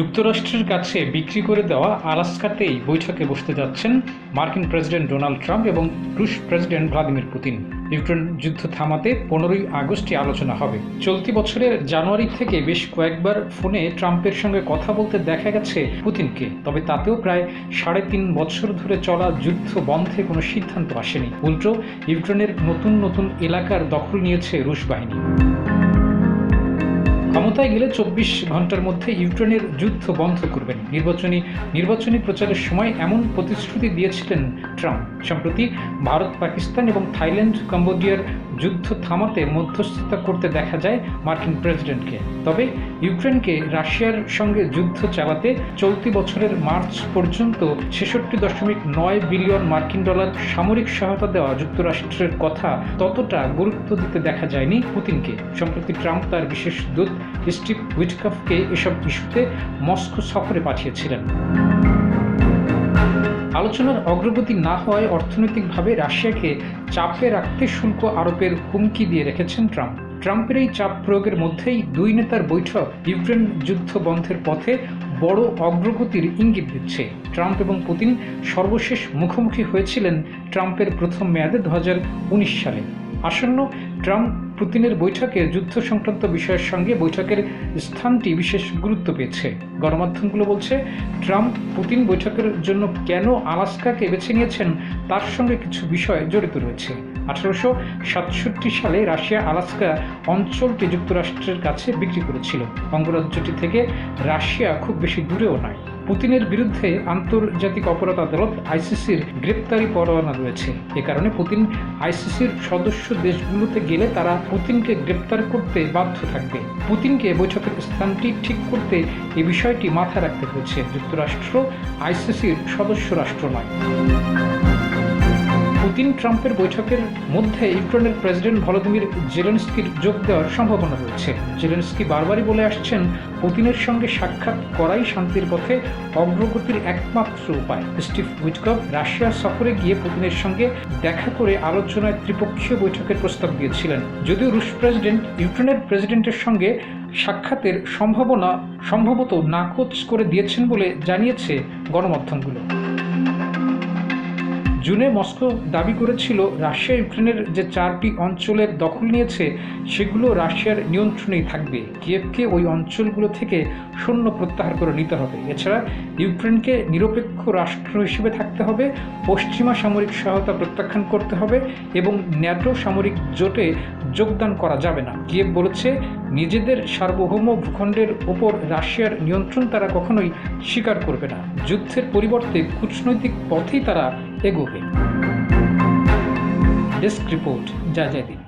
যুক্তরাষ্ট্রের কাছে বিক্রি করে দেওয়া আলাস্কাতেই বৈঠকে বসতে যাচ্ছেন মার্কিন প্রেসিডেন্ট ডোনাল্ড ট্রাম্প এবং রুশ প্রেসিডেন্ট ভ্লাদিমির পুতিন। ইউক্রেন যুদ্ধ থামাতে পনেরোই আগস্টে আলোচনা হবে। চলতি বছরের জানুয়ারি থেকে বেশ কয়েকবার ফোনে ট্রাম্পের সঙ্গে কথা বলতে দেখা গেছে পুতিনকে, তবে তাতেও প্রায় সাড়ে তিন বছর ধরে চলা যুদ্ধ বন্ধে কোনো সিদ্ধান্ত আসেনি। উল্টো, ইউক্রেনের নতুন নতুন এলাকার দখল নিয়েছে রুশ বাহিনী। ক্ষমতায় গেলে চব্বিশ ঘণ্টার মধ্যে ইউক্রেনের যুদ্ধ বন্ধ করবেন। নির্বাচনী নির্বাচনী প্রচারের সময় এমন প্রতিশ্রুতি দিয়েছিলেন ট্রাম্প। সম্প্রতি ভারত, পাকিস্তান এবং থাইল্যান্ড, কম্বোডিয়ার যুদ্ধ থামাতে মধ্যস্থতা করতে দেখা যায় মার্কিন প্রেসিডেন্টকে। তবে ইউক্রেনকে রাশিয়ার সঙ্গে যুদ্ধ চালাতে চলতি বছরের মার্চ পর্যন্ত ছেষট্টি দশমিক নয় বিলিয়ন মার্কিন ডলার সামরিক সহায়তা দেওয়া যুক্তরাষ্ট্রের কথা ততটা গুরুত্ব দিতে দেখা যায়নি পুতিনকে। সম্প্রতি ট্রাম্প তার বিশেষ দূত স্টিভ উইটকাফকে এসব ইস্যুতে মস্কো সফরে পাঠিয়েছিলেন। আলোচনার অগ্রগতি না হওয়ায় অর্থনৈতিকভাবে রাশিয়াকে চাপে রাখতে শুল্ক আরোপের হুমকি দিয়ে রেখেছেন ট্রাম্প। ট্রাম্পের এই চাপ প্রয়োগের মধ্যেই দুই নেতার বৈঠক ইউক্রেন যুদ্ধ বন্ধের পথে বড় অগ্রগতির ইঙ্গিত দিচ্ছে। ট্রাম্প এবং পুতিন সর্বশেষ মুখোমুখি হয়েছিলেন ট্রাম্পের প্রথম মেয়াদে দু হাজার উনিশ সালে। আসন্ন ট্রাম্প পুতিনের বৈঠকে যুদ্ধ সংক্রান্ত বিষয়ের সঙ্গে বৈঠকের স্থানটি বিশেষ গুরুত্ব পেয়েছে। গণমাধ্যমগুলো বলছে, ট্রাম্প পুতিন বৈঠকের জন্য কেন আলাস্কাকে বেছে নিয়েছেন তার সঙ্গে কিছু বিষয় জড়িত রয়েছে। আঠারোশো সাতষট্টি সালে রাশিয়া আলাস্কা অঞ্চলটি যুক্তরাষ্ট্রের কাছে বিক্রি করেছিল। অঙ্গরাজ্যটি থেকে রাশিয়া খুব বেশি দূরেও নয়। পুতিনের বিরুদ্ধে আন্তর্জাতিক অপরাধ আদালত আইসিসির গ্রেপ্তারি পরোয়ানা রয়েছে। এ কারণে পুতিন আইসিসির সদস্য দেশগুলোতে গেলে তারা পুতিনকে গ্রেপ্তার করতে বাধ্য থাকবে। পুতিনকে বৈঠকের স্থানটি ঠিক করতে এ বিষয়টি মাথায় রাখতে হয়েছে। যুক্তরাষ্ট্র আইসিসির সদস্য রাষ্ট্র নয়। পুতিন ট্রাম্পের বৈঠকের মধ্যে ইউক্রেনের প্রেসিডেন্ট ভলোদিমির জেলেনস্কির যোগ দেওয়ার সম্ভাবনা রয়েছে। জেলেনস্কি বারবারই বলে আসছেন, পুতিনের সঙ্গে সাক্ষাৎ করাই শান্তির পথে অগ্রগতির একমাত্র উপায়। স্টিভ উইটকপ রাশিয়া সফরে গিয়ে পুতিনের সঙ্গে দেখা করে আলোচনায় ত্রিপক্ষীয় বৈঠকের প্রস্তাব দিয়েছিলেন। যদিও রুশ প্রেসিডেন্ট, ইউক্রেনের প্রেসিডেন্টের সঙ্গে সাক্ষাতের সম্ভাবনা সম্ভবত নাকচ করে দিয়েছেন বলে জানিয়েছে গণমাধ্যমগুলো। জুনে মস্কো দাবি করেছিল রাশিয়া ইউক্রেনের যে চারটি অঞ্চলের দখল নিয়েছে, সেগুলো রাশিয়ার নিয়ন্ত্রণেই থাকবে। কিয়েভকে ওই অঞ্চলগুলো থেকে সৈন্য প্রত্যাহার করে নিতে হবে। এছাড়া ইউক্রেনকে নিরপেক্ষ রাষ্ট্র হিসেবে থাকতে হবে, পশ্চিমা সামরিক সহায়তা প্রত্যাখ্যান করতে হবে এবং ন্যাটো সামরিক জোটে যোগদান করা যাবে না। কিয়েভ বলেছে, নিজেদের সার্বভৌম ভূখণ্ডের ওপর রাশিয়ার নিয়ন্ত্রণ তারা কখনোই স্বীকার করবে না। যুদ্ধের পরিবর্তে কূটনৈতিক পথেই তারা এগোবে ডেস্ক রিপোর্ট যা যা